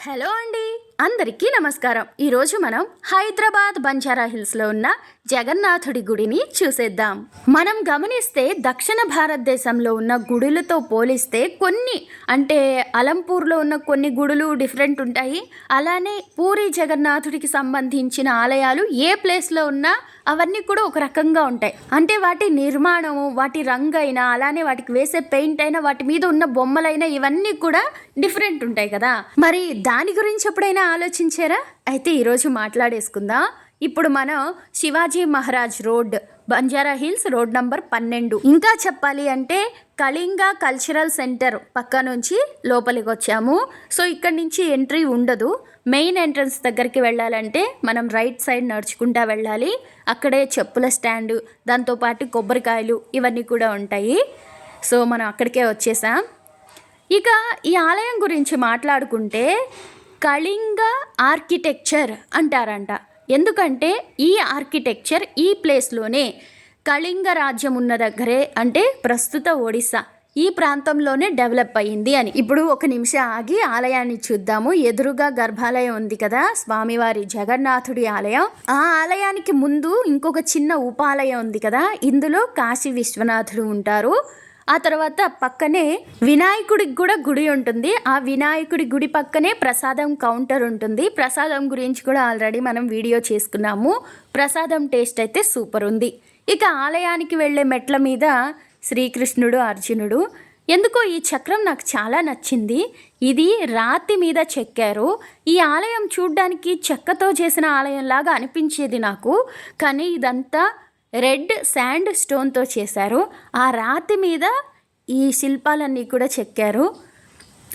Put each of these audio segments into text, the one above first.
Hello అండి. అందరికీ నమస్కారం. ఈరోజు మనం హైదరాబాద్ బంజారా హిల్స్లో ఉన్న జగన్నాథుడి గుడిని చూసేద్దాం. మనం గమనిస్తే దక్షిణ భారతదేశంలో ఉన్న గుడులతో పోలిస్తే కొన్ని అంటే అలంపూర్లో ఉన్న కొన్ని గుడులు డిఫరెంట్ ఉంటాయి. అలానే పూరి జగన్నాథుడికి సంబంధించిన ఆలయాలు ఏ ప్లేస్లో ఉన్నా అవన్నీ కూడా ఒక రకంగా ఉంటాయి. అంటే వాటి నిర్మాణము వాటి రంగు అయినా అలానే వాటికి వేసే పెయింట్ అయినా వాటి మీద ఉన్న బొమ్మలైనా ఇవన్నీ కూడా డిఫరెంట్ ఉంటాయి కదా. మరి దాని గురించి ఎప్పుడైనా ఆలోచించారా? అయితే ఈరోజు మాట్లాడేసుకుందాం? ఇప్పుడు మనం Shivaji Maharaj road Banjara Hills road number పన్నెండు. ఇంకా చెప్పాలి అంటే కళింగ కల్చరల్ సెంటర్ పక్క నుంచి లోపలికి వచ్చాము సో ఇక్కడ నుంచి ఎంట్రీ ఉండదు. మెయిన్ ఎంట్రన్స్ దగ్గరికి వెళ్ళాలంటే మనం రైట్ సైడ్ నడుచుకుంటా వెళ్ళాలి. అక్కడే చెప్పుల స్టాండ్ దాంతోపాటు కొబ్బరికాయలు ఇవన్నీ కూడా ఉంటాయి. సో మనం అక్కడికే వచ్చేసాం. ఇక ఈ ఆలయం గురించి మాట్లాడుకుంటే కళింగ ఆర్కిటెక్చర్ అంటారంట. ఎందుకంటే ఈ ఆర్కిటెక్చర్ ఈ ప్లేస్లోనే కళింగ రాజ్యం ఉన్న దగ్గరే అంటే ప్రస్తుత ఒడిస్సా ఈ ప్రాంతంలోనే డెవలప్ అయ్యింది అని. ఇప్పుడు ఒక నిమిషం ఆగి ఆలయాన్ని చూద్దాము. ఎదురుగా గర్భాలయం ఉంది కదా స్వామివారి జగన్నాథుడి ఆలయం. ఆ ఆలయానికి ముందు ఇంకొక చిన్న ఉపాలయం ఉంది కదా ఇందులో కాశీ విశ్వనాథుడు ఉంటారు. ఆ తర్వాత పక్కనే వినాయకుడికి కూడా గుడి ఉంటుంది. ఆ వినాయకుడి గుడి పక్కనే ప్రసాదం కౌంటర్ ఉంటుంది. ప్రసాదం గురించి కూడా ఆల్రెడీ మనం వీడియో చేసుకున్నాము. ప్రసాదం టేస్ట్ అయితే సూపర్ ఉంది. ఇక ఆలయానికి వెళ్ళే మెట్ల మీద శ్రీకృష్ణుడు అర్జునుడు. ఎందుకో ఈ చక్రం నాకు చాలా నచ్చింది. ఇది రాతి మీద చెక్కారు. ఈ ఆలయం చూడ్డానికి చెక్కతో చేసిన ఆలయంలాగా అనిపించేది నాకు. కానీ ఇదంతా రెడ్ శాండ్ స్టోన్తో చేశారు. ఆ రాతి మీద ఈ శిల్పాలన్నీ కూడా చెక్కారు.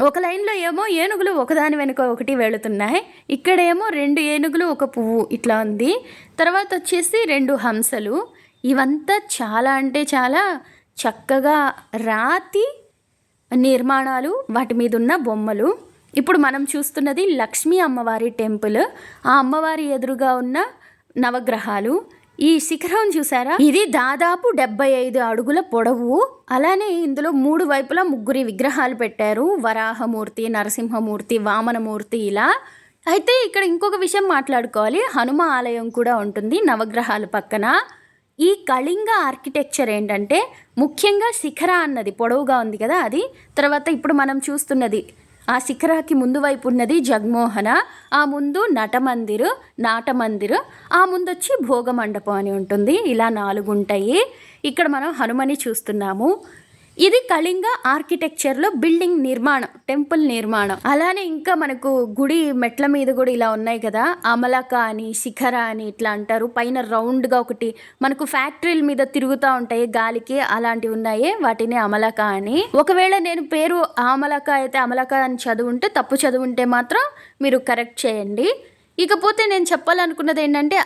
ఒక లైన్లో ఏమో ఏనుగులు ఒకదాని వెనుక ఒకటి వెళుతున్నాయి. ఇక్కడేమో రెండు ఏనుగులు ఒక పువ్వు ఇట్లా ఉంది. తర్వాత వచ్చేసి రెండు హంసలు. ఇవంతా చాలా అంటే చాలా చక్కగా రాతి నిర్మాణాలు వాటి మీద ఉన్న బొమ్మలు. ఇప్పుడు మనం చూస్తున్నది లక్ష్మీ అమ్మవారి టెంపుల్. ఆ అమ్మవారి ఎదురుగా ఉన్న నవగ్రహాలు. ఈ శిఖరం చూసారా? ఇది దాదాపు డెబ్బై ఐదు అడుగుల పొడవు. అలానే ఇందులో మూడు వైపులా ముగ్గురి విగ్రహాలు పెట్టారు. వరాహమూర్తి నరసింహమూర్తి వామనమూర్తి ఇలా. అయితే ఇక్కడ ఇంకొక విషయం మాట్లాడుకోవాలి. హనుమ ఆలయం కూడా ఉంటుంది నవగ్రహాలు పక్కన. ఈ కళింగ ఆర్కిటెక్చర్ ఏంటంటే ముఖ్యంగా శిఖర అన్నది పొడవుగా ఉంది కదా అది. తర్వాత ఇప్పుడు మనం చూస్తున్నది ఆ శిఖరాకి ముందు వైపు ఉన్నది జగమోహన ఆ ముందు నటమందిర్ నాటమందిర్ ఆ ముందు వచ్చి భోగమండపం అని ఉంటుంది. ఇలా నాలుగు ఉంటాయి ఇక్కడ మనం హనుమని చూస్తున్నాము. ఇది కళింగ ఆర్కిటెక్చర్లో బిల్డింగ్ నిర్మాణం టెంపుల్ నిర్మాణం. అలానే ఇంకా మనకు గుడి మెట్ల మీద కూడా ఇలా ఉన్నాయి కదా. అమలక అని శిఖర అని ఇట్లా అంటారు. పైన రౌండ్గా ఒకటి మనకు ఫ్యాక్టరీల మీద తిరుగుతూ ఉంటాయి. గాలికి అలాంటివి ఉన్నాయి. వాటిని అమలక అని. ఒకవేళ నేను పేరు అమలక అయితే అమలక అని చదువుంటే తప్పు చదువుంటే మాత్రం మీరు కరెక్ట్ చేయండి. ఇకపోతే నేను చెప్పాలనుకున్నది ఏంటంటే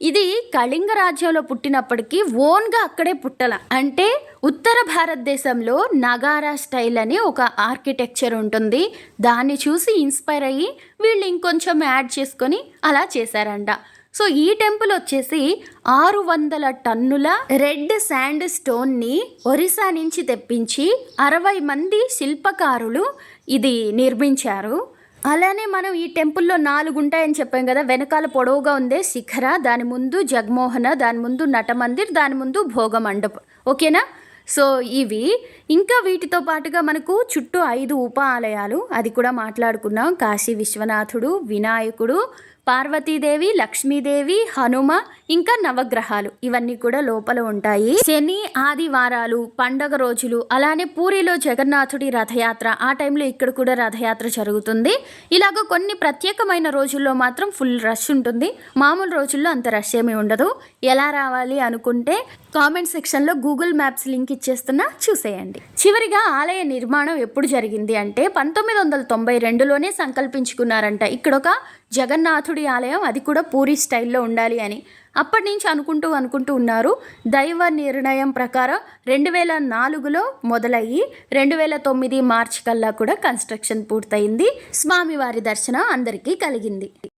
ఇది కళింగ రాజ్యంలో పుట్టినప్పటికీ ఓన్గా అక్కడే పుట్టల. అంటే ఉత్తర భారతదేశంలో నగారా స్టైల్ అని ఒక ఆర్కిటెక్చర్ ఉంటుంది. దాన్ని చూసి ఇన్స్పైర్ అయ్యి వీళ్ళు ఇంకొంచెం యాడ్ చేసుకొని అలా చేశారంట. సో ఈ టెంపుల్ వచ్చేసి ఆరు వందల టన్నుల రెడ్ శాండ్ స్టోన్ని ఒరిస్సా నుంచి తెప్పించి అరవై మంది శిల్పకారులు ఇది నిర్మించారు. అలానే మనం ఈ టెంపుల్లో నాలుగు ఉంటాయని చెప్పాం కదా వెనకాల పొడవుగా ఉందే శిఖర దాని ముందు జగమోహన దాని ముందు నటమందిర్ దాని ముందు భోగమండపం ఓకేనా? సో ఇవి. ఇంకా వీటితో పాటుగా మనకు చుట్టూ ఐదు ఉప ఆలయాలు అది కూడా మాట్లాడుకున్నాం. కాశీ విశ్వనాథుడు వినాయకుడు పార్వతీదేవి లక్ష్మీదేవి హనుమ ఇంకా నవగ్రహాలు. ఇవన్నీ కూడా లోపల ఉంటాయి. శని ఆదివారాలు పండగ రోజులు అలానే పూరిలో జగన్నాథుడి రథయాత్ర. ఆ టైంలో ఇక్కడ కూడా రథయాత్ర జరుగుతుంది. ఇలాగ కొన్ని ప్రత్యేకమైన రోజుల్లో మాత్రం ఫుల్ రష్ ఉంటుంది. మామూలు రోజుల్లో అంత రష్ ఏమీ ఉండదు. ఎలా రావాలి అనుకుంటే కామెంట్ సెక్షన్లో గూగుల్ మ్యాప్స్ లింక్ ఇచ్చేస్తున్నా చూసేయండి. చివరిగా ఆలయ నిర్మాణం ఎప్పుడు జరిగింది అంటే పంతొమ్మిది వందల తొంభై రెండులోనే సంకల్పించుకున్నారంట. ఇక్కడ ఒక జగన్నాథుడి ఆలయం అది కూడా పూరి స్టైల్లో ఉండాలి అని అప్పటి నుంచి అనుకుంటూ అనుకుంటూ ఉన్నారు. దైవ నిర్ణయం ప్రకారం రెండు వేల నాలుగులో మొదలయ్యి రెండు వేల తొమ్మిది మార్చి కల్లా కూడా కన్స్ట్రక్షన్ పూర్తయింది. స్వామివారి దర్శనం అందరికీ కలిగింది.